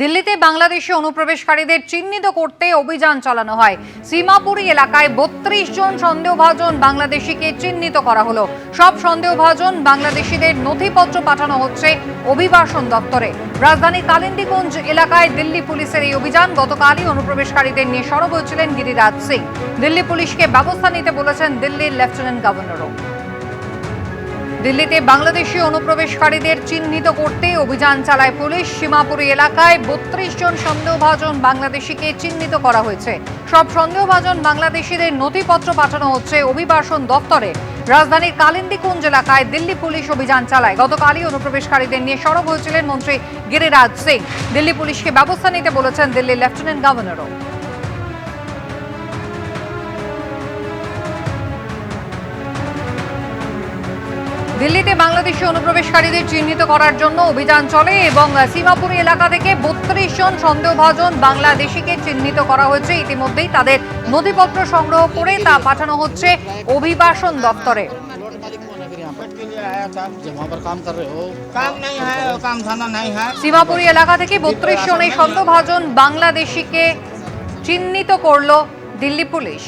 দিল্লিতে বাংলাদেশি অনুপ্রবেশকারীদের চিহ্নিত করতে অভিযান চালানো হয়। সীমাপুরী এলাকায় বত্রিশ জন সন্দেহভাজন বাংলাদেশিকে চিহ্নিত করা হলো। সব সন্দেহভাজন বাংলাদেশিদের নথিপত্র পাঠানো হচ্ছে অভিবাসন দপ্তরে। রাজধানী কালিন্দিগঞ্জ এলাকায় দিল্লি পুলিশের এই অভিযান গতকালই অনুপ্রবেশকারীদের নিয়ে সরব হয়েছিলেন গিরিরাজ সিং। দিল্লি পুলিশকে ব্যবস্থা নিতে বলেছেন দিল্লির লেফটেন্যান্ট গভর্নরও। দিল্লিতে বাংলাদেশি অনুপ্রবেশকারীদের চিহ্নিত করতে অভিযান চালায় পুলিশ। সীমাপুরী এলাকায় বত্রিশ জন সন্দেহভাজন বাংলাদেশিকে চিহ্নিত করা হয়েছে। সব সন্দেহভাজন বাংলাদেশিদের নথিপত্র পাঠানো হচ্ছে অভিবাসন দপ্তরে। রাজধানীর কালিন্দিকুঞ্জ এলাকায় দিল্লি পুলিশ অভিযান চালায়। গতকালই অনুপ্রবেশকারীদের নিয়ে সরব হয়েছিলেন মন্ত্রী গিরিরাজ সিং। দিল্লি পুলিশকে ব্যবস্থা নিতে বলেছেন দিল্লির লেফটেন্যান্ট গভর্নরও। দিল্লিতে বাংলাদেশি অনুপ্রবেশকারীদের চিহ্নিত করার জন্য অভিযান চলে এবং সীমাপুরী এলাকা থেকে বত্রিশ জন সন্দেহভাজন বাংলাদেশিকে চিহ্নিত করা হয়েছে। ইতিমধ্যেই তাদের নথিপত্র সংগ্রহ করে তা পাঠানো হচ্ছে অভিবাসন দপ্তরে। সীমাপুরী এলাকা থেকে বত্রিশ জনে সন্দেহভাজন বাংলাদেশিকে চিহ্নিত করল দিল্লি পুলিশ।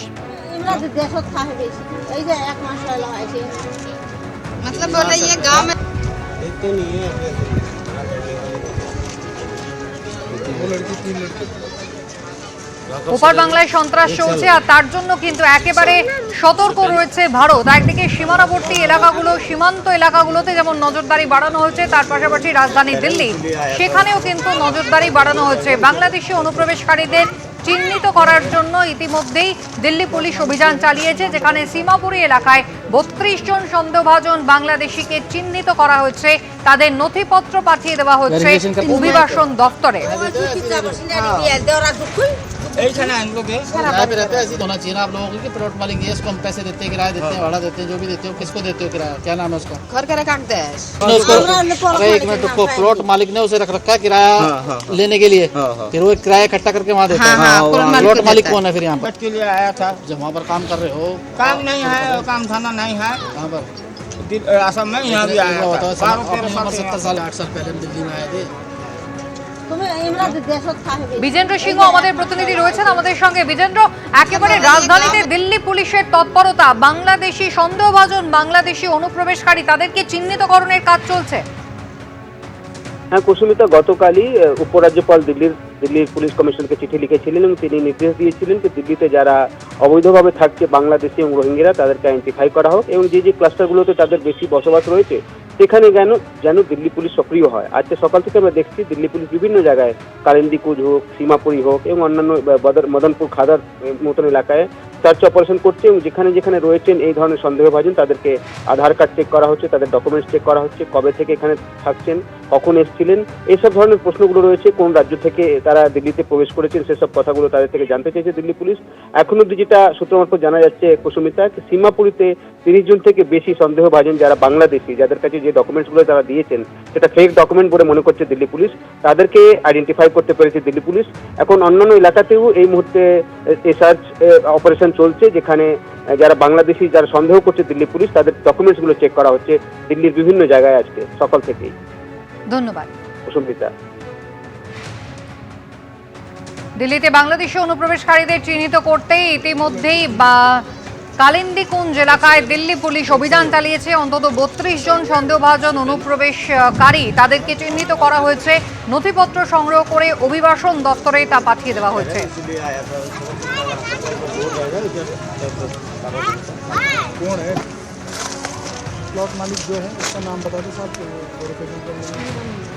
এই যে এক মাস मतलब बोले ये गांव में ওপার বাংলায় সন্ত্রাস চলছে আর তার জন্য কিন্তু একেবারে সতর্ক রয়েছে ভারত একদিকে সীমানাবর্তী এলাকাগুলো সীমান্ত এলাকাগুলোতে যেমন নজরদারি বাড়ানো হয়েছে তার পাশাপাশি রাজধানী দিল্লি সেখানেও কিন্তু নজরদারি বাড়ানো হচ্ছে বাংলাদেশি অনুপ্রবেশকারীদের চিহ্নিত করার জন্য ইতিমধ্যেই দিল্লি পুলিশ অভিযান চালিয়েছে যেখানে সীমাপুরী এলাকায় বত্রিশ জন সন্দেহভাজন বাংলাদেশিকে চিহ্নিত করা হয়েছে। তাদের নথিপত্র পাঠিয়ে দেওয়া হচ্ছে অভিবাসন দপ্তরে प्लॉट तो हाँ। हाँ, मालिक ने उसे रख रखा है किराया हाँ, लेने के लिए। फिर वो किराया इकट्ठा करके वहाँ देते हैं। प्लॉट मालिक कौन है। फिर यहाँ के लिए आया था। जब वहाँ पर काम कर रहे हो। काम नहीं है काम थाना नहीं है। कहाँ पर? असम में यहाँ भी आया सत्तर साल आठ साल पहले दिल्ली में आए थे। বিজেন্দ্র সিংহ আমাদের প্রতিনিধি রয়েছেন আমাদের সঙ্গে। বিজেন্দ্র একেবারে রাজধানীতে দিল্লি পুলিশের তৎপরতা বাংলাদেশি সন্দেহভাজন বাংলাদেশি অনুপ্রবেশকারী তাদেরকে চিহ্নিতকরণের কাজ চলছে। হ্যাঁ কুসুমিতা গতকালই উপরাজ্যপাল দিল্লির দিল্লির পুলিশ কমিশনকে চিঠি লিখেছিলেন এবং তিনি নির্দেশ দিয়েছিলেন যে দিল্লিতে যারা অবৈধভাবে থাকছে বাংলাদেশি এবং রোহিঙ্গিরা তাদেরকে আইডেন্টিফাই করা হোক এবং যে যে ক্লাস্টারগুলোতে তাদের বেশি বসবাস রয়েছে সেখানে যেন যেন দিল্লি পুলিশ সক্রিয় হয়। আজকে সকাল থেকে আমরা দেখছি দিল্লি পুলিশ বিভিন্ন জায়গায় কালিন্দিকুজ হোক, সীমাপুরি হোক, এবং অন্যান্য মদনপুর খাদার মতন এলাকায় সার্চ অপারেশন করছে এবং যেখানে যেখানে রয়েছেন এই ধরনের সন্দেহভাজন, তাদেরকে আধার কার্ড চেক করা হচ্ছে, তাদের ডকুমেন্টস চেক করা হচ্ছে, কবে থেকে এখানে থাকছেন কখন এসেছিলেন? এইসব ধরনের প্রশ্নগুলো রয়েছে, কোন রাজ্য থেকে তারা দিল্লিতে প্রবেশ করেছেন সেসব কথাগুলো তাদের থেকে জানতে চেয়েছে দিল্লি পুলিশ। এখন অব্দি যেটা সূত্র জানা যাচ্ছে, কুসুমিতা সীমাপুরীতে তিরিশ জন থেকে বেশি সন্দেহভাজন যারা বাংলাদেশি, যাদের কাছে যে ডকুমেন্টসগুলো তারা দিয়েছেন, সেটা ফেক ডকুমেন্ট বলে মনে করছে দিল্লি পুলিশ। তাদেরকে আইডেন্টিফাই করতে পেরেছে দিল্লি পুলিশ। এখন অন্যান্য এলাকাতেও এই মুহূর্তে সার্চ অপারেশন চলছে, যেখানে যারা বাংলাদেশি, যারা সন্দেহ করছে দিল্লি পুলিশ, তাদের ডকুমেন্টসগুলো চেক করা হচ্ছে দিল্লির বিভিন্ন জায়গায় আজকে, সকাল থেকেই। ধন্যবাদ। দিল্লিতে বাংলাদেশি অনুপ্রবেশকারীদের চিহ্নিত করতে ইতিমধ্যেই বা কালিন্দিকুঞ্জ এলাকায় দিল্লি পুলিশ অভিযান চালিয়েছে। অন্তত বত্রিশ জন সন্দেহভাজন অনুপ্রবেশকারী। তাদেরকে চিহ্নিত করা হয়েছে। নথিপত্র সংগ্রহ করে অভিবাসন দপ্তরে তা পাঠিয়ে দেওয়া হয়েছে। प्लॉट मालिक जो है उसका नाम बता दो साहब